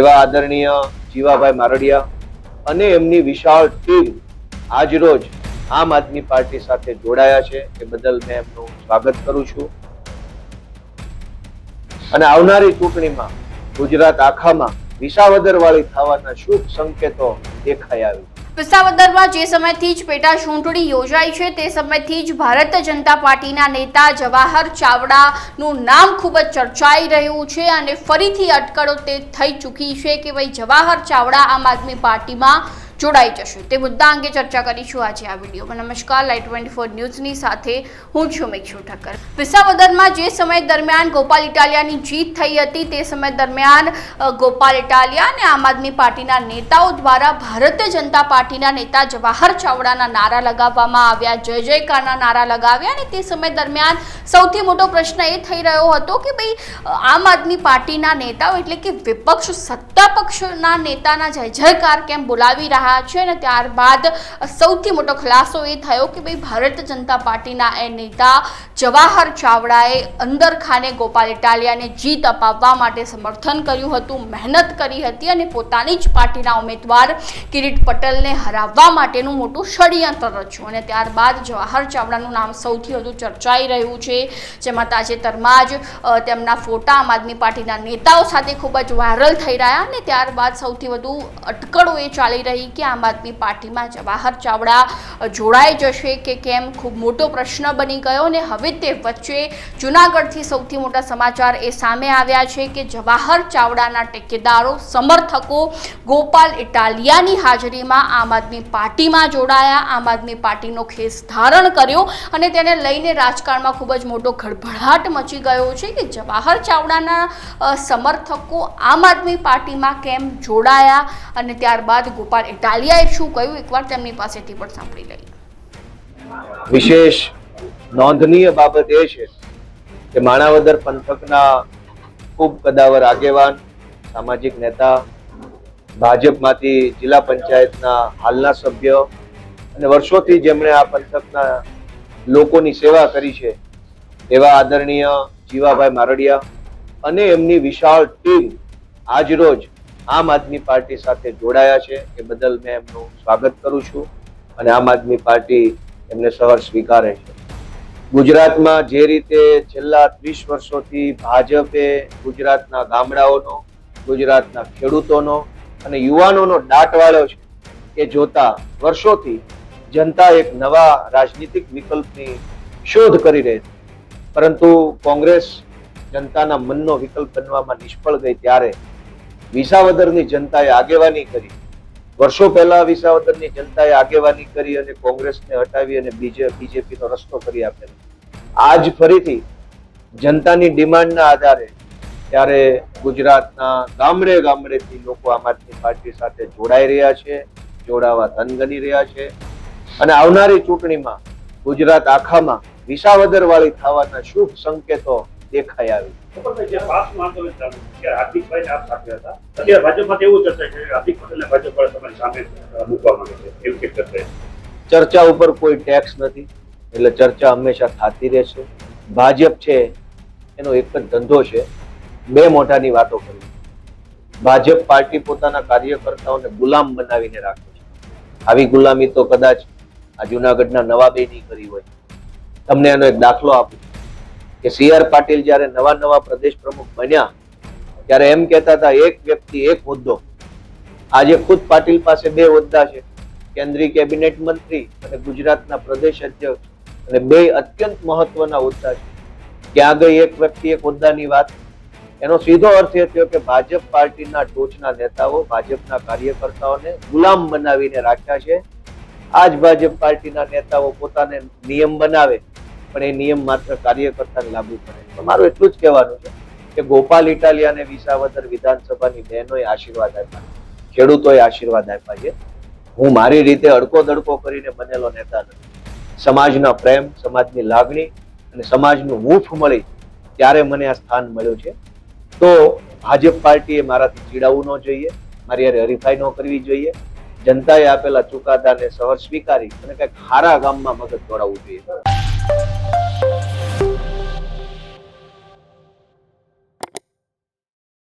એવા આદરણીય જીવાભાઈ મારડિયા અને એમની વિશાળ ટીમ આજરોજ આમ આદમી પાર્ટી સાથે જોડાયા છે. એ બદલ મેં એમનું સ્વાગત કરું છું. અને આવનારી ચૂંટણીમાં ગુજરાત આખામાં વિસાવદર વાળી થવાના શુભ સંકેતો દેખાઈ આવી વિસાવદરમાં જે સમયથી જ પેટા ચૂંટણી યોજાઈ છે, તે સમયથી જ ભારતીય જનતા પાર્ટીના નેતા જવાહર ચાવડાનું નામ ખૂબ જ ચર્ચાઈ રહ્યું છે અને ફરીથી અટકળો તે થઈ ચૂકી છે કે ભાઈ જવાહર ચાવડા આમ આદમી પાર્ટીમાં જોડાઈ જશે. તે મુદ્દા અંગે ચર્ચા કરીશું આજે આ વિડીયોમાં. નમસ્કાર લાઈટ ટ્વેન્ટી ફોર ન્યૂઝની સાથે હું છું મેક્ષુ ઠક્કર. વિસાવદરમાં જે સમય દરમિયાન ગોપાલ ઇટાલિયાની જીત થઈ હતી, તે સમય દરમિયાન ગોપાલ ઇટાલિયા અને આમ આદમી પાર્ટીના નેતાઓ દ્વારા ભારતીય જનતા પાર્ટીના નેતા જવાહર ચાવડાના નારા લગાવવામાં આવ્યા, જય જયકારના નારા લગાવ્યા અને તે સમય દરમિયાન સૌથી મોટો પ્રશ્ન એ થઈ રહ્યો હતો કે ભાઈ આમ આદમી પાર્ટીના નેતાઓ એટલે કે વિપક્ષ સત્તા પક્ષના નેતાના જય જયકાર કેમ બોલાવી રહ્યા છે અને ત્યારબાદ સૌથી મોટો ખુલાસો એ થયો કે ભાઈ ભારતીય જનતા પાર્ટીના એ નેતા જવાહર ચાવડાએ અંદર ખાને ગોપાલ ઇટાલિયાને જીત અપાવવા માટે સમર્થન કર્યું હતું, મહેનત કરી હતી અને પોતાની જ પાર્ટીના ઉમેદવાર કિરીટ પટેલને હરાવવા માટેનું મોટું ષડયંત્ર રચ્યું અને ત્યારબાદ જવાહર ચાવડાનું નામ સૌથી વધુ ચર્ચાઈ રહ્યું છે, જેમાં તાજેતરમાં જ તેમના ફોટા આમ આદમી પાર્ટીના નેતાઓ સાથે ખૂબ જ વાયરલ થઈ રહ્યા અને ત્યારબાદ સૌથી વધુ અટકળો એ ચાલી રહી કે આમ આદમી પાર્ટીમાં જવાહર ચાવડા જોડાઈ જશે કે કેમ? ખૂબ મોટો પ્રશ્ન બની ગયો અને હવે તે વચ્ચે જૂનાગઢથી સૌથી મોટા સમાચાર એ સામે આવ્યા છે કે જવાહર ચાવડાના ટેકેદારો, સમર્થકો ગોપાલ ઇટાલિયાની હાજરીમાં આમ આદમી પાર્ટીમાં જોડાયા. આમ આદમી પાર્ટીનો ખેસ ધારણ કર્યો અને તેને લઈને રાજકારણમાં ખૂબ જ મોટો ગડભડાટ મચી ગયો છે કે જવાહર ચાવડાના સમર્થકો આમ આદમી પાર્ટીમાં કેમ જોડાયા અને ત્યારબાદ ગોપાલ ઇટાલિયાએ શું કહ્યું? એકવાર તેમની પાસેથી પણ સાંભળી લઈએ. વિશેષ નોંધનીય બાબત એ છે કે માણાવદર પંથકના ખૂબ કદાવર આગેવાન, સામાજિક નેતા, ભાજપમાંથી જિલ્લા પંચાયતના હાલના સભ્ય અને વર્ષોથી જેમણે આ પંથકના લોકોની સેવા કરી છે, એવા આદરણીય જીવાભાઈ મારડિયા અને એમની વિશાળ ટીમ આજરોજ આમ આદમી પાર્ટી સાથે જોડાયા છે. એ બદલ મેં એમનું સ્વાગત કરું છું અને આમ આદમી પાર્ટી એમને સહર સ્વીકારે છે. ગુજરાતમાં જે રીતે છેલ્લા ત્રીસ વર્ષોથી ભાજપે ગુજરાતના ગામડાઓનો, ગુજરાતના ખેડૂતોનો અને યુવાનોનો દાટ વાળ્યો છે એ જોતા વર્ષોથી જનતા એક નવા રાજનીતિક વિકલ્પની શોધ કરી રહી હતી પરંતુ કોંગ્રેસ જનતાના મનનો વિકલ્પ બનવામાં નિષ્ફળ ગઈ ત્યારે વિસાવદરની જનતાએ આગેવાની કરી. વર્ષો પહેલા વિસાવદરની જનતાએ આગેવાની કરી અને કોંગ્રેસને હટાવી અને બીજે બીજેપીનો રસ્તો કરી આપેલો. આજ ફરીથી જનતાની ડિમાન્ડના આધારે ત્યારે ગુજરાતના ગામડે ગામડેથી લોકો આમ આદમી પાર્ટી સાથે જોડાઈ રહ્યા છે, જોડાવા તન ગણી રહ્યા છે અને આવનારી ચૂંટણીમાં ગુજરાત આખામાં વિસાવદર વાળી થવાના શુભ સંકેતો દેખાઈ આવી. ચર્ચા ઉપર કોઈ ટેક્સ નથી એટલે ચર્ચા હંમેશા થતી રહેશે. ભાજપ છે એનો એક જ ધંધો છે બે મોઢાની વાતો કરી ભાજપ પાર્ટી પોતાના કાર્યકર્તાઓને ગુલામ બનાવીને રાખે છે. આવી ગુલામી તો કદાચ આ જુનાગઢના નવાબે નહીં કરી હોય. તમને એનો એક દાખલો આપું કે સી આર પાટીલ જ્યારે નવા નવા પ્રદેશ પ્રમુખ બન્યા, ત્યારે એમ કહેતા હતા, એક વ્યક્તિ, એક હોદ્દો. આજે ખુદ પાટીલ પાસે બે હોદ્દા છે. કેન્દ્રીય કેબિનેટ મંત્રી અને ગુજરાતના પ્રદેશ અધ્યક્ષ. અને બે અત્યંત મહત્વના હોદ્દા છે. ક્યાં ગઈ એક વ્યક્તિ, એક હોદ્દાની વાત. એનો સીધો અર્થ એ થયો કે ભાજપ પાર્ટીના ટોચના નેતાઓ, ભાજપના કાર્યકર્તાઓને ગુલામ બનાવીને રાખ્યા છે. આ જ ભાજપ પાર્ટીના નેતાઓ પોતાને નિયમ બનાવે. પણ એ નિયમ માત્ર કાર્યકર્તાને લાગુ પડે મારું એટલું જ કહેવાનું છે કે ગોપાલ ઇટાલિયા અને વિસાવદર વિધાનસભાની બહેનોએ આશીર્વાદ આપ્યા. ખેડૂતોએ આશીર્વાદ આપ્યા છે. હું મારી રીતે અડકો દડકો કરીને બનેલો નેતા નથી. સમાજના પ્રેમ, સમાજની લાગણી અને સમાજનું હૂફ મળી ત્યારે મને આ સ્થાન મળ્યું છે. તો ભાજપ પાર્ટીએ મારાથી ચીડાવવું ન જોઈએ. મારી યારે હરીફાઈ ન કરવી જોઈએ. જનતાએ આપેલા ચુકાદાને સહર સ્વીકારી અને કંઈક ખારા ગામમાં મગજ દોડાવવું જોઈએ.